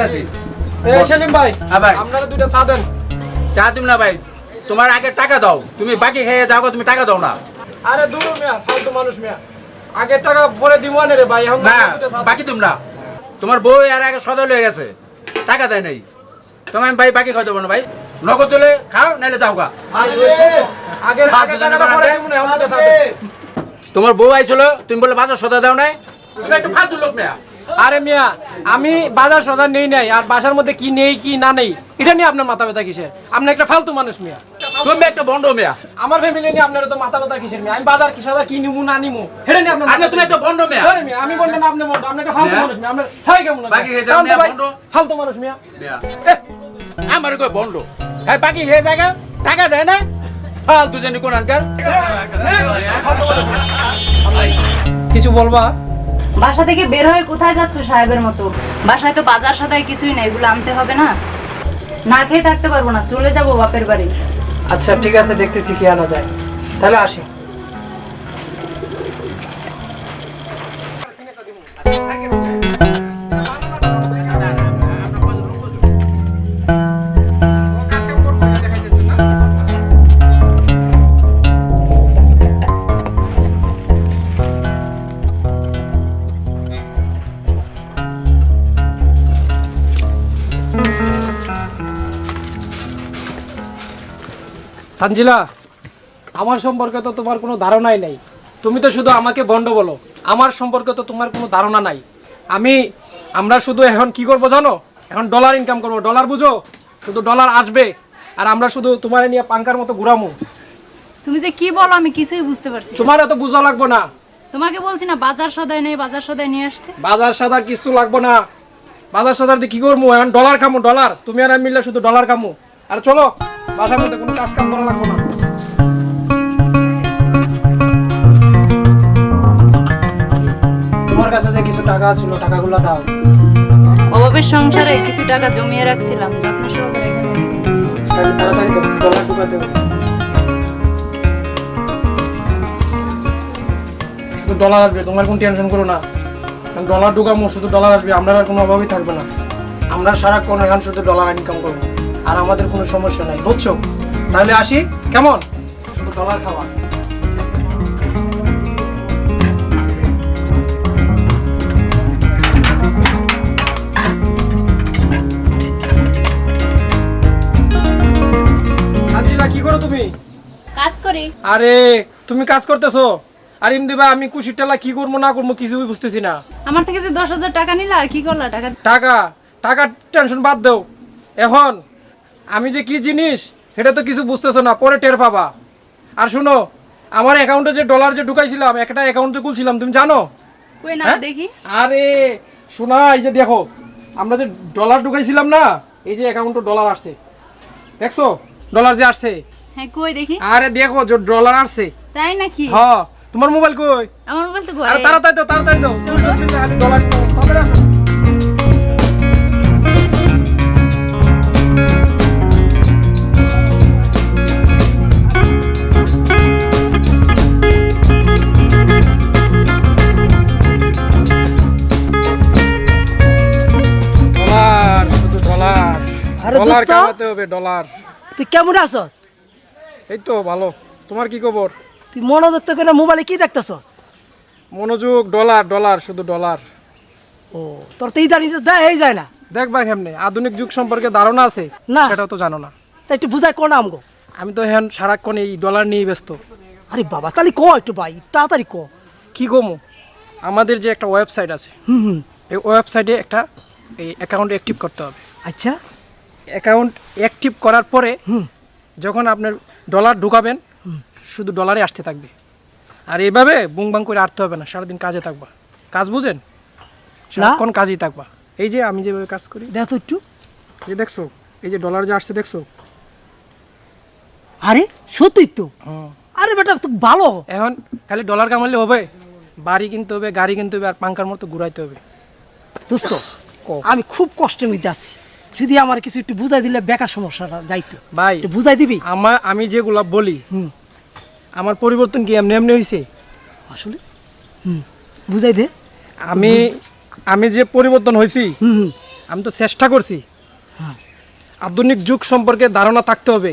দিতেছি এ সেলিম ভাই হ্যাঁ ভাই। আপনারা দুইটা চা দেন। চা তুমি না ভাই। তোমার আগে টাকা দাও। তুমি বাকি খেয়ে যাও তুমি টাকা দাও না। আরে দূর মিয়া ফালতু মানুষ মিয়া। আগের টাকা পরে দিব না রে ভাই এখন না দুইটা চা দেন। বাকি তোমরা বউ আর আগে সদল হয়ে গেছে। টাকা দেয় নাই। তোমার ভাই বাকি খাওয়া দেবো না ভাই। নগদ তুলে খাও নাইলে যাও গা। না। তোমার বউ আইছিল তুমি বলে বাজার সদা দাও নাই। তুমি একটা ফালতু লোক মেয়া। আরে মিয়া আমি বাজার সজার নেই নাই আর বাসার মধ্যে কি নেই কি না নেই এটা নিয়ে আপনার মাথা ব্যথা কিসের? আপনি একটা ফালতু মানুষ মিয়া। তুমি একটা বন্ড মেয়া। আমার ফ্যামিলি নিয়ে আপনার তো মাথা ব্যথা কিসের মিয়া? আমি বাজার কি সাদা কি নিমু না নিমু এটা নিয়ে আপনার আরে তুমি একটা বন্ড মেয়া। আরে মিয়া আমি আপনি আপনি একটা ফালতু মানুষ মিয়া আপনার ছাই কেমন বাকি মিয়া, ফালতু মানুষ মিয়া। আমার কই বন্ড হ্যাঁ বাকি জায়গা টাকা দেয় না? ফালতু জানি কোন আনকার। কিছু বলবা? বাসা থেকে বের হয়ে কোথায় যাচ্ছ সাহেবের মতো? বাসায় তো বাজার সদায় কিছুই নেই, এগুলো আনতে হবে না? না খেয়ে থাকতে পারব না, চলে যাব বাপের বাড়ি। আচ্ছা ঠিক আছে, দেখতেছি কি আনা যায়। তাহলে আসি। তানজিলা আমার সম্পর্কে তো তোমার কোনো ধারণাই নাই। তুমি তো শুধু আমাকে বন্ড বলো আমার সম্পর্কে তো তোমার কোনো ধারণা নাই। আমি আমরা শুধু এখন কি করব জানো? এখন ডলার ইনকাম করব। ডলার বুঝো? শুধু ডলার আসবে আর আমরা শুধু তোমার নিয়ে পাঙ্কার মতো ঘুরামু। তুমি যে কি বলো আমি কিছুই বুঝতে পারছি তোমার এত বুঝা লাগবো না। তোমাকে বলছি না বাজার সদায় নেই বাজার সদায় নিয়ে আসতে। বাজার সাদা কিছু লাগবো না। বাজার সাদার দিয়ে কি করব? এখন ডলার খামু ডলার তুমি আর আমি মিললে শুধু ডলার খামু। আর চলো। বাসার মধ্যে কোনো কাজ কাম করা লাগবো না। তোমার কাছে যে কিছু টাকা ছিল টাকাগুলো দাও। অভাবের সংসারে কিছু টাকা জমিয়ে রাখছিলাম যত্ন সহকারে। তাহলে তাড়াতাড়ি ঢুকাতে হবে শুধু ডলার আসবে তোমার কোনো টেনশন করো না। কারণ ডলার ঢুকামো শুধু ডলার আসবে আমরা আর কোনো অভাবই থাকবে না। আমরা সারাক্ষণ এখন শুধু ডলার ইনকাম করব। আর আমাদের কোনো সমস্যা নাই। বুঝছ? তাহলে আসি। কেমন? শুধু ডলার খাওয়া। কি করো তুমি? কাজ করি। আরে তুমি কাজ করতেছো? আর ইমদি ভাই আমি খুশির টেলা কি করব না করব কিছুই বুঝতেছি না। আমার থেকে যে দশ হাজার টাকা নিলা কি করলা? টাকা টাকা টাকার টেনশন বাদ দাও। এখন আমি যে কি জিনিস সেটা তো কিছু বুঝতেছো না পরে টের পাবা। আর শুনো আমার অ্যাকাউন্টে যে ডলার যে ঢুকাইছিলাম একটা অ্যাকাউন্ট যে খুলছিলাম তুমি জানো? কই না হ্যাঁ? দেখি। আরে শোনা এই যে দেখো আমরা যে ডলার ঢুকাইছিলাম না এই যে অ্যাকাউন্টে ডলার আসছে। দেখছ? ডলার যে আসছে। হ্যাঁ কই দেখি। আরে দেখো যে ডলার আসছে। তাই নাকি? হ তোমার মোবাইল কই? আমার মোবাইল তো আরে তাড়াতাড়ি দাও তাড়াতাড়ি দাও। ডলার তাড়াতাড়ি আসো। আরে ডলার দোস্ত। কামাতে হবে ডলার। তুই কেমন আছস? এই তো ভালো। তোমার কি খবর? তুই মনোযোগ তো করে মোবাইলে কি দেখতেছস? মনোযোগ ডলার ডলার শুধু ডলার। ও তোর তো ইদানিতে দেয় এই যায় না। দেখবা কেমনে আধুনিক যুগ সম্পর্কে ধারণা আছে না। সেটাও তো জানো না। তা একটু বুঝাই কোন আমগো? আমি তো এখন সারাক্ষণ এই ডলার নিয়ে ব্যস্ত। আরে বাবা তাহলে ক একটু ভাই তাড়াতাড়ি ক। কি কমো? আমাদের যে একটা ওয়েবসাইট আছে হুম এই ওয়েবসাইটে একটা এই অ্যাকাউন্ট অ্যাক্টিভ করতে হবে। আচ্ছা। অ্যাকাউন্ট অ্যাক্টিভ করার পরে যখন আপনার ডলার ঢুকাবেন শুধু ডলারে আসতে থাকবে। আর এইভাবে বুংবাং করে আটতে হবে না সারাদিন কাজে থাকবা। কাজ বুঝেন? সারাক্ষণ কাজই থাকবা। এই যে আমি যেভাবে কাজ করি। দেখ তো একটু। এই দেখছ এই যে ডলার যে আসছে দেখছ? আরে সত্যি তো? হ্যাঁ। আরে বেটা তো ভালো। এখন খালি ডলার কামালে হবে বাড়ি কিনতে হবে গাড়ি কিনতে হবে আর পাঙ্কার মতো ঘুরাইতে হবে। দোস্ত আমি খুব কষ্টের মধ্যে আছি। যদি আমার কিছু একটু বুঝাই দিলে বেকার সমস্যাটা যাইতো। ভাই একটু বুঝাই দিবি? আমার আমি যেগুলা বলি হুম। আমার পরিবর্তন কি এমনি এমনি হয়েছে আসলে? হুম। বুঝাই দে। আমি আমি যে পরিবর্তন হয়েছি আমি তো চেষ্টা করছি। আধুনিক যুগ সম্পর্কে ধারণা থাকতে হবে।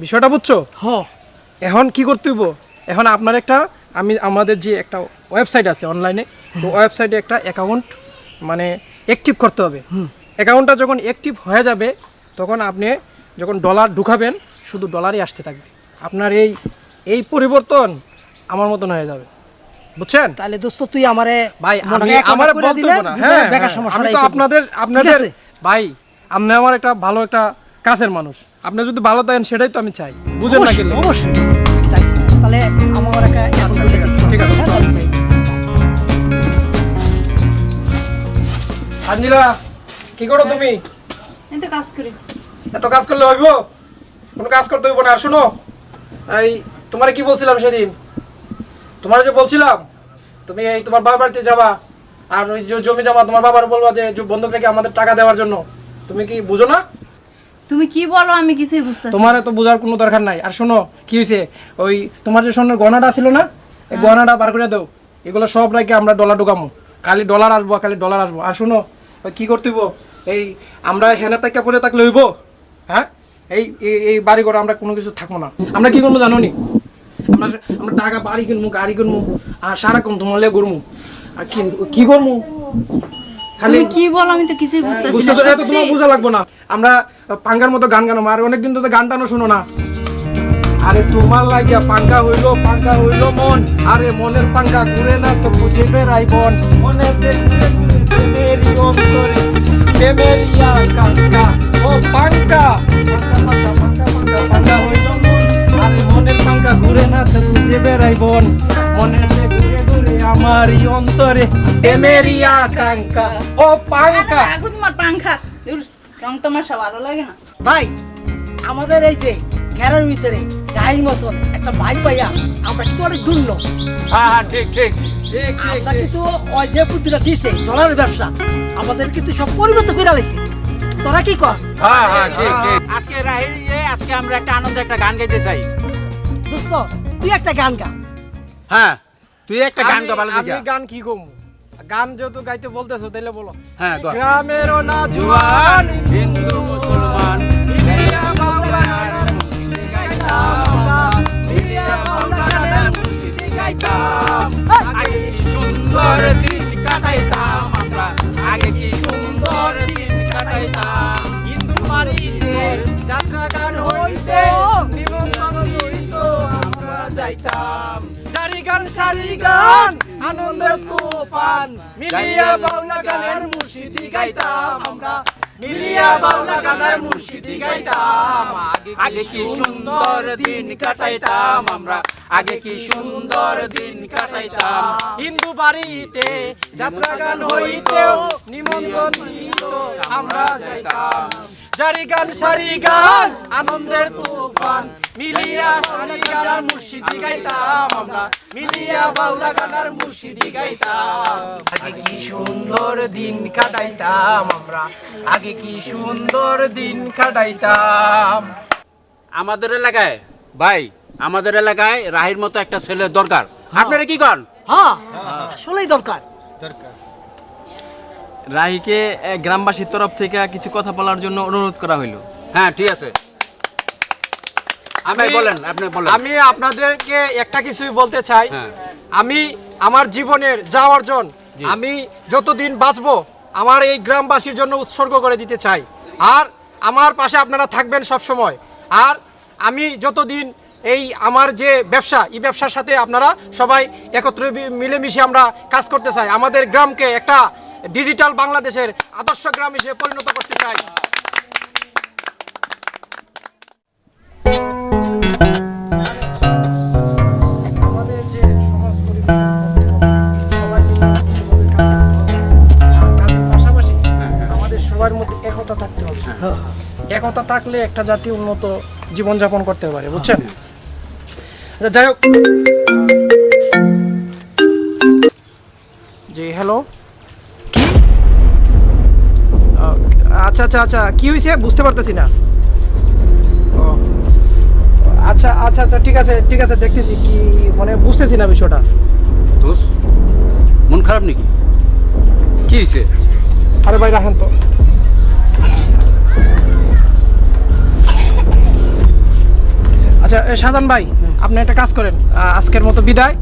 বিষয়টা বুঝছ? এখন কি করতে হইব? এখন আপনার একটা আমি আমাদের যে একটা ওয়েবসাইট আছে অনলাইনে তো ওয়েবসাইটে একটা অ্যাকাউন্ট মানে অ্যাক্টিভ করতে হবে। অ্যাকাউন্টটা যখন অ্যাক্টিভ হয়ে যাবে তখন আপনি যখন ডলার ঢুকাবেন শুধু ডলারই আসতে থাকবে। আপনার এই এই পরিবর্তন আমার মতন হয়ে যাবে। বুঝছেন? তাহলে দোস্ত তুই আমারে ভাই আমি আমার বলতে দিলে না। হ্যাঁ হ্যাঁ, আমি তো আপনাদের আপনাদের ভাই আপনি আমার একটা ভালো একটা কাছের মানুষ। আপনি যদি ভালো থাকেন সেটাই তো আমি চাই। বুঝেন না কিন্তু। অবশ্যই। তাহলে আমার একটা আচ্ছা, ঠিক আছে। আঞ্জিলা কি করো তুমি? এই তো কাজ করি। এত কাজ করলে হইব? কোনো কাজ করতে হইব না। আর শুনো এই তোমার কি বলছিলাম সেদিন? তোমার যে বলছিলাম তুমি এই তোমার বাবার বাড়িতে যাবা আর ওই যে জমি জমা তোমার বাবার বলবা যে যে বন্ধক রেখে আমাদের টাকা দেওয়ার জন্য। তুমি কি বুঝো না? তুমি কি বলো আমি কিছুই বুঝতেছি না। তোমার তো বোঝার কোনো দরকার নাই। আর শোনো কি হয়েছে ওই তোমার যে স্বর্ণের গহনাটা ছিল না এই গহনাটা বার করে দাও। এগুলো সব রেখে আমরা ডলার ঢুকামো। খালি ডলার আসব খালি ডলার আসব। আর শোনো কি করতে হইব? এই আমরা হেনা তাইকা পরে থাকলে হইব হ্যাঁ? এই এই- বাড়ি ঘরে আমরা কোনো কিছু থাকব না। আমরা কি করব জানো নি আমরা আমরা টাকা বাড়ি কিনবো গাড়ি কিনবো আর সারাক্ষণ তোমার লেগে ঘুরবো। আর কি কি করব? খালি কি বলো আমি তো কিছুই বুঝতেছি বুঝতে তো এত তোমার বোঝা লাগবো না। আমরা পাঙ্গার মতো গান গানো আর অনেকদিন তো গান টানো শুনো না। আরে তোমার লাগিয়া পাঙ্গা হইল পাঙ্গা হইল মন। আরে মনের পাঙ্গা ঘুরে না তো খুঁজে বেড়াই বন মনের তে ঘুরে ঘুরে প্রেমেরই প্রেমেরিয়া কাঙ্কা ও পাঙ্কা। পাঙ্কা পাঙ্কা পাঙ্কা পাঙ্কা হইল মন। আরে মনের পাঙ্গা ঘুরে না তো খুঁজে বেড়াই বন। মনের তে ঘুরে ঘুরে আমারই অন্তরে। প্রেমেরিয়া কাঙ্কা ও পাঙ্কা। রাখো তোমার দূর, রং তোমাশা ভালো লাগে না। ভাই আমাদের এই যে ঘেরের ভিতরে গায়ের মতন একটা ভাই পাইয়া আমরা কিন্তু অনেক ধন্য? হ্যাঁ হ্যাঁ ঠিক ঠিক। ঠিক ঠিক আমরা কিন্তু ওই যে বুদ্ধিটা দিছে ডলারের ব্যবসা। আমাদের কিন্তু সব পরিবর্তন করে আলাইছে তোরা কি কস? হ্যাঁ হ্যাঁ ঠিক ঠিক। আজকে রাহির ইয়ে, আজকে আমরা একটা আনন্দে একটা গান গাইতে চাই। দোস্ত তুই একটা গান গা। হ্যাঁ তুই একটা গান আমি- গা ভালো আমি গান কি কম? গান যেহেতু গাইতে বলতেছো তাহলে বলো। হ্যাঁ গ্রামের না জুয়ান জুয়ান হিন্দু মুসলমান। মুর্শিদি আগে কি সুন্দর দিন কাটাইতাম আমরা? আগে কি সুন্দর দিন কাটাইতাম? হিন্দু বাড়িতে যাত্রা গান হইতে নিমন্ত্রণ দিত আমরা যাইতাম। জারি গান, সারি গান, আনন্দের তুফান, মিলিয়া বাউলা গানের মুর্শিদি গাইতাম আমরা। মিলিয়া বাউলা গানের মুর্শিদি গাইতাম। আগে কি সুন্দর দিন কাটাইতাম আমরা? আগে কি সুন্দর দিন কাটাইতাম? হিন্দু বাড়িতে যাত্রা গান হইতেও নিমন্ত্রণ আমরা যাইতাম। জারি গান, সারি গান, আনন্দের তুফান। মিলিয়া সারি গান মুর্শিদি গাইতাম আমরা। মিলিয়া বাউলা গানার মুর্শিদি গাইতাম। আগে কি সুন্দর দিন কাটাইতাম আমরা। আগে কি সুন্দর দিন কাটাইতাম। আমাদের এলাকায় ভাই আমাদের এলাকায় রাহির মতো একটা ছেলে দরকার। আপনারা কি কন হ্যাঁ আসলেই দরকার। রাহিকে গ্রামবাসীর তরফ থেকে কিছু কথা বলার জন্য অনুরোধ করা হইল। হ্যাঁ ঠিক আছে। আমি আপনাদেরকে একটা কিছুই বলতে চাই। হ্যাঁ। আমি আমার জীবনের যা অর্জন আমি যতদিন বাঁচবো আমার এই গ্রামবাসীর জন্য উৎসর্গ করে দিতে চাই। আর আমার পাশে আপনারা থাকবেন সব সময় আর আমি যতদিন এই আমার যে ব্যবসা এই ব্যবসার সাথে আপনারা সবাই একত্রে মিলেমিশে আমরা কাজ করতে চাই আমাদের গ্রামকে একটা ডিজিটাল বাংলাদেশের আদর্শ গ্রাম হিসেবে পরিণত করতে চাই। সবার মধ্যে একতা হবে। একতা থাকলে একটা জাতি উন্নত জীবনযাপন করতে পারে বুঝছেন? যাই হোক জি হ্যালো আচ্ছা আচ্ছা আচ্ছা কি হয়েছে বুঝতে পারতেছি না। আচ্ছা আচ্ছা আচ্ছা ঠিক আছে ঠিক আছে দেখতেছি কি মানে বুঝতেছি না বিষয়টা। দোষ মন খারাপ নাকি? কি হয়েছে আরে ভাই রাখেন তো। আচ্ছা এ, শাহজাহান ভাই আপনি একটা কাজ করেন আজকের মতো বিদায়।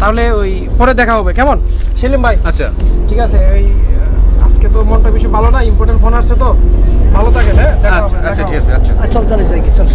তাহলে ওই পরে দেখা হবে কেমন? সেলিম ভাই। আচ্ছা। ঠিক আছে ওই আজকে তো মনটা বেশি ভালো না ইম্পর্টেন্ট ফোন আসছে তো। ভালো থাকেন হ্যাঁ আচ্ছা আচ্ছা ঠিক আছে আচ্ছা। আর চল চলে যাই চল।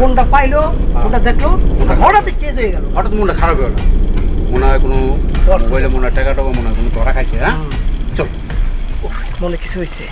ফোনটা পাইলো ফোনটা দেখল হঠাৎ চেঞ্জ হয়ে গেল। হঠাৎ মনটা খারাপ হয়ে গেল। মনে হয় কোনো মনে হয় টাকা টাকা মনে হয় কোনো ধরা খাইছে হ্যাঁ? চল। মনে কিছু হয়েছে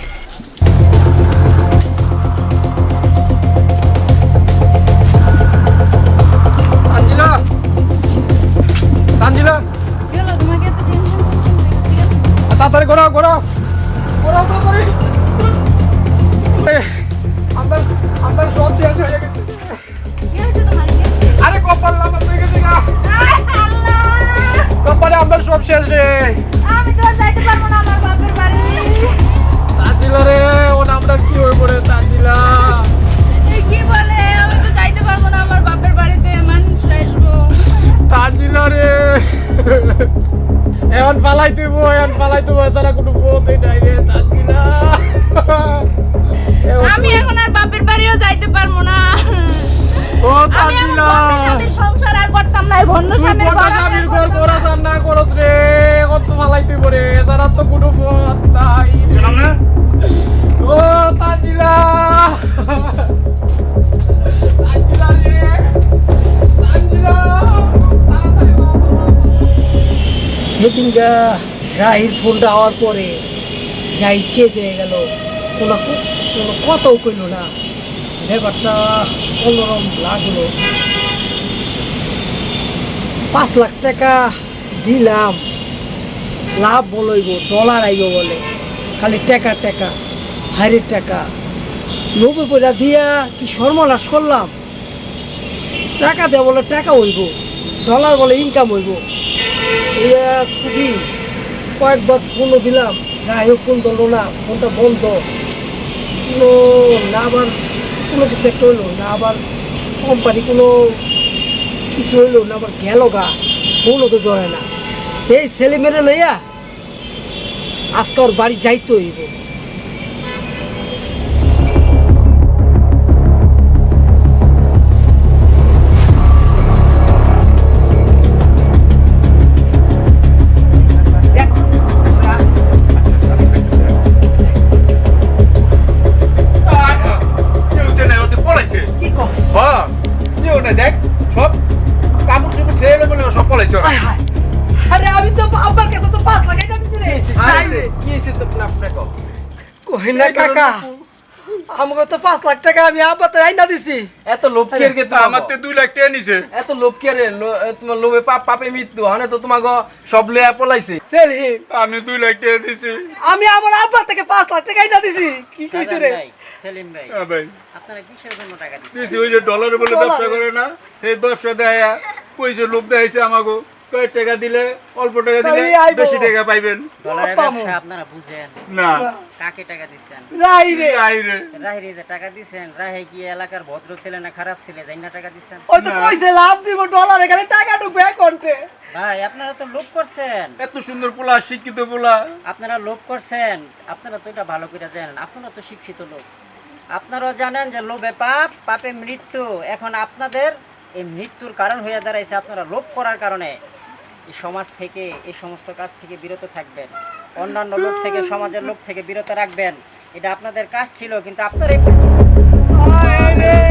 পালাই তুই এখন পালাই তুই তারা কোনো পথই নাই রে তানজিলা আমি এখন আর বাপের বাড়িও যাইতে পারব না। ও বন্ধু স্বামীর সংসার আর করতাম না তুই স্বামীর বড় ঘর স্বামীর ঘর করা না। যান না করস রে কত তো পালাই তুই পরে এছাড়া তো কোনো পথ নাই। সেদিনটা রাহির ফোনটা হওয়ার পরে রাহি চেঞ্জ হয়ে গেল। কোনো কোনো কথাও কইল না। ব্যাপারটা অন্যরকম লাগল। পাঁচ লাখ টাকা দিলাম। লাভ বলইব ডলার আইব বলে। খালি টাকা টাকা হাইরের টাকা। নব্বই পয়সা দিয়া কি সর্বনাশ করলাম? টাকা দেওয়া বলে টাকা হইব ডলার বলে ইনকাম হইব। এটা খুবই কয়েকবার ফোনও দিলাম। যাই হোক ফোন ধরলো না, ফোনটা বন্ধ। কোনো না আবার কোনো কিছু একটা হলো, না আবার কোম্পানি কোনো কিছু হইল না আবার গেল গা, ফোনও তো ধরে না। এই ছেলে মেরে লইয়া আজকে ওর বাড়ি যাইতে হইব। কই না কাকা আমাকে তো পাঁচ লাখ টাকা আমি আব্বাতে আইনা দিছি। এত লোভ কি আর আমার তো দুই লাখ টাকা নিছে। এত লোভ কি রে তোমার লোভে পাপ পাপে মৃত্যু হনে তো তোমাকে সব পলাইছে। সেলিম আমি দুই লাখ টাকা দিছি। আমি আমার আব্বা থেকে পাঁচ লাখ টাকা আইনা দিছি। কি কইছে রে? সেলিম ভাই হ্যাঁ ভাই। আপনারা কিসের জন্য টাকা দিছি ওই যে ডলার বলে ব্যবসা করে না এই ব্যবসা দেয় দেখাইছে আমাকে কয়েক টাকা দিলে অল্প টাকা দিলে বেশি টাকা পাইবেন। ডলারের ব্যবসা আপনারা বুঝেন। না। কাকে টাকা দিচ্ছেন রাই রে। আইরে রাহিরে যে টাকা দিচ্ছেন রাহে কি এলাকার ভদ্র ছেলে না খারাপ ছেলে? যাই না টাকা দিচ্ছেন ওই তো কইছে লাভ দিব ডলার এখানে টাকা ঢুকবে অ্যাকাউন্টে। ভাই আপনারা তো লোভ করছেন। এত সুন্দর পোলা শিক্ষিত পোলা। আপনারা লোভ করছেন। আপনারা তো এটা ভালো করে জানেন। আপনারা তো শিক্ষিত লোক। আপনারাও জানেন যে লোভে পাপ পাপে মৃত্যু। এখন আপনাদের এই মৃত্যুর কারণ হয়ে দাঁড়াইছে আপনারা লোভ করার কারণে। সমাজ থেকে, এই সমস্ত কাজ থেকে বিরত থাকবেন। অন্যান্য লোক থেকে, সমাজের লোক থেকে বিরত রাখবেন। এটা আপনাদের কাজ ছিল, কিন্তু আপনারাই ভুল করছেন।